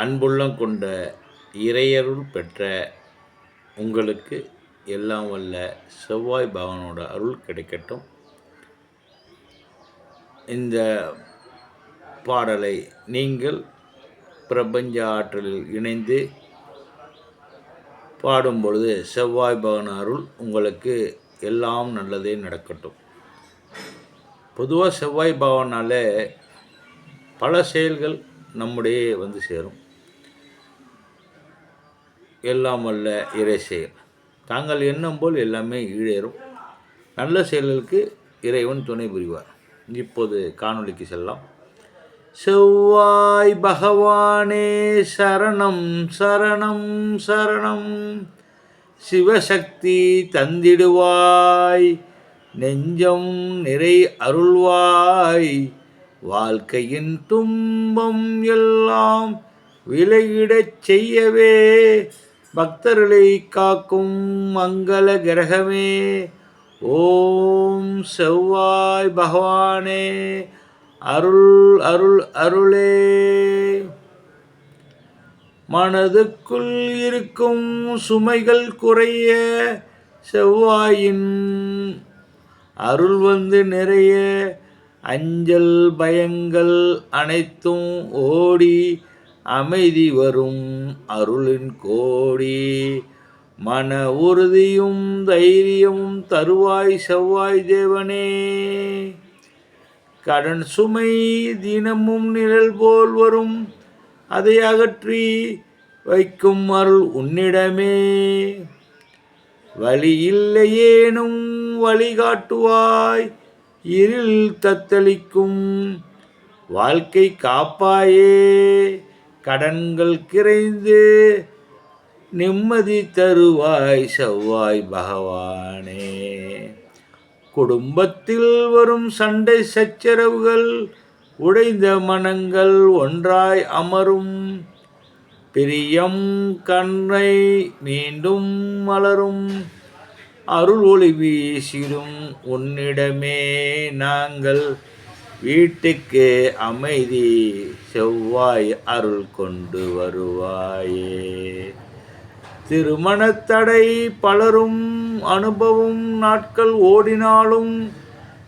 அன்புள்ளம் கொண்ட இறையருள் பெற்ற உங்களுக்கு எல்லாம் வல்ல செவ்வாய் பகவானோட அருள் கிடைக்கட்டும். இந்த பாடலை நீங்கள் பிரபஞ்ச ஆற்றலில் இணைந்து பாடும் பொழுது செவ்வாய் பகவான் அருள் உங்களுக்கு எல்லாம் நல்லதே நடக்கட்டும். பொதுவாக செவ்வாய் பகவானால் பல செயல்கள் நம்முடைய வந்து சேரும். எல்லாம் அல்ல இறை செயல். தாங்கள் எண்ணம் போல் எல்லாமே ஈழேறும் நல்ல செயல்களுக்கு இறைவன் துணை புரிவார். இப்போது காணொளிக்கு செல்லாம் செவ்வாய் பகவானே சரணம் சரணம் சரணம். சிவசக்தி தந்திடுவாய். நெஞ்சம் நிறை அருள்வாய். வாழ்க்கையின் துன்பம் எல்லாம் விலையிடச் செய்யவே பக்தர்களை காக்கும் மங்கள கிரகமே. ஓம் செவ்வாய் பகவானே அருள் அருள் அருளே. மனதுக்குள் இருக்கும் சுமைகள் குறைய செவ்வாயின் அருள் வந்து நிறைய. அஞ்சல் பயங்கள் அனைத்தும் ஓடி அமைதி வரும் அருளின் கோடி. மன உறுதியும் தைரியமும் தருவாய் செவ்வாய் தேவனே. கடன் சுமை தினமும் நிழல் போல் வரும். அதை அகற்றி வைக்கும் அருள் உன்னிடமே. வழி இல்லையேனும் வழிகாட்டுவாய் இருள் தத்தளிக்கும் வாழ்க்கை காப்பாயே. கடன்கள் கிரைந்து நிம்மதி தருவாய் செவ்வாய் பகவானே. குடும்பத்தில் வரும் சண்டை சச்சரவுகள் உடைந்த மனங்கள் ஒன்றாய் அமரும். பிரியம் கண்ணை மீண்டும் மலரும். அருள் ஒளி வீசிடும் உன்னிடமே நாங்கள் வீட்டுக்கு அமைதி செவ்வாய் அருள் கொண்டு வருவாயே. திருமணத்தடை பலரும் அனுபவம் நாட்கள் ஓடினாலும்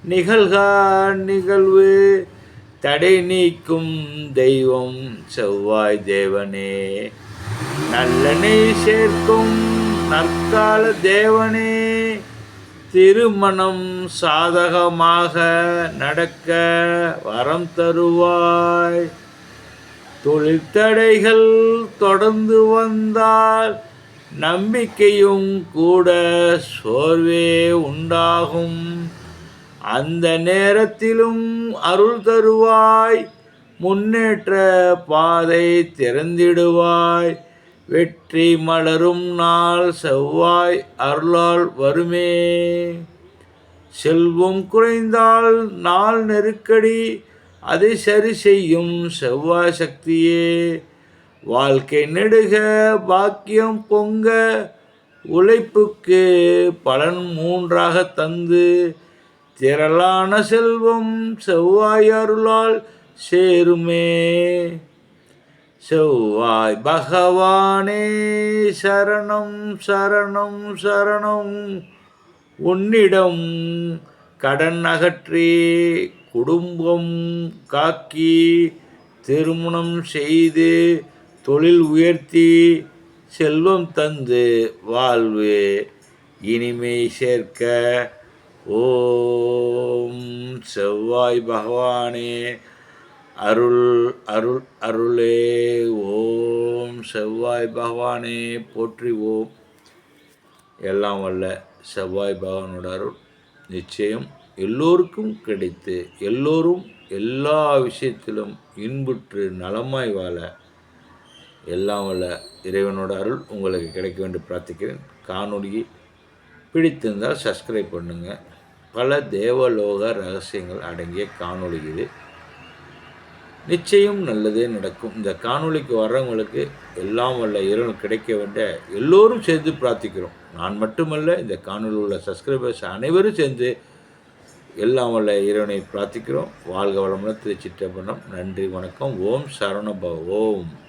நிகழ்க நிகழ்வு தடை நீக்கும் தெய்வம் செவ்வாய் தேவனே. நல்லனை சேர்க்கும் நற்கால தேவனே. திருமணம் சாதகமாக நடக்க வரம் தருவாய். தொழிற்தடைகள் தொடர்ந்து வந்தால் நம்பிக்கையும் கூட சோர்வே உண்டாகும். அந்த நேரத்திலும் அருள் தருவாய். முன்னேற்ற பாதை திறந்திடுவாய். வெற்றி மலரும் நாள் செவ்வாய் அருளால் வருமே. செல்வம் குறைந்தால் நாள் நெருக்கடி அதை சரி செய்யும் செவ்வாய் சக்தியே. வாழ்க்கை நெடுக பாக்கியம் பொங்க உழைப்புக்கு பலன் மூன்றாக தந்து திரளான செல்வம் செவ்வாய் அருளால் சேருமே. செவ்வாய் பகவானே சரணம் சரணம் சரணம். உன்னிடம் கடன் அகற்றி குடும்பம் காக்கி திருமணம் செய்து தொழில் உயர்த்தி செல்வம் தந்து வாழ்வு. இனிமை சேர்க்க ஓம் செவ்வாய் பகவானே அருள் அருள் அருளே. ஓம் செவ்வாய் பகவானே போற்றிவோம் எல்லாம் வல்ல செவ்வாய் பகவானோட அருள் நிச்சயம் எல்லோருக்கும் கிடைத்து எல்லோரும் எல்லா விஷயத்திலும் இன்புற்று நலமாய் வாழ எல்லாம் வல்ல இறைவனோட அருள் உங்களுக்கு கிடைக்க வேண்டும் பிரார்த்திக்கிறேன். காணொலியை பிடித்திருந்தால் சப்ஸ்கிரைப் பண்ணுங்கள் பல தேவலோக ரகசியங்கள் அடங்கிய காணொலி இது. நிச்சயம் நல்லதே நடக்கும். இந்த காணொலிக்கு வர்றவங்களுக்கு எல்லாம் வல்ல இறைவன் கிடைக்க வேண்டிய எல்லோரும் சேர்ந்து பிரார்த்திக்கிறோம். நான் மட்டுமல்ல இந்த காணொலியில் உள்ள சப்ஸ்கிரைபர்ஸ் அனைவரும் சேர்ந்து எல்லாம் வல்ல இறைவனை பிரார்த்திக்கிறோம். வாழ்க வளமுடன் திருச்சிட்டம்பரம் நன்றி வணக்கம். ஓம் சரணபவ ஓம்.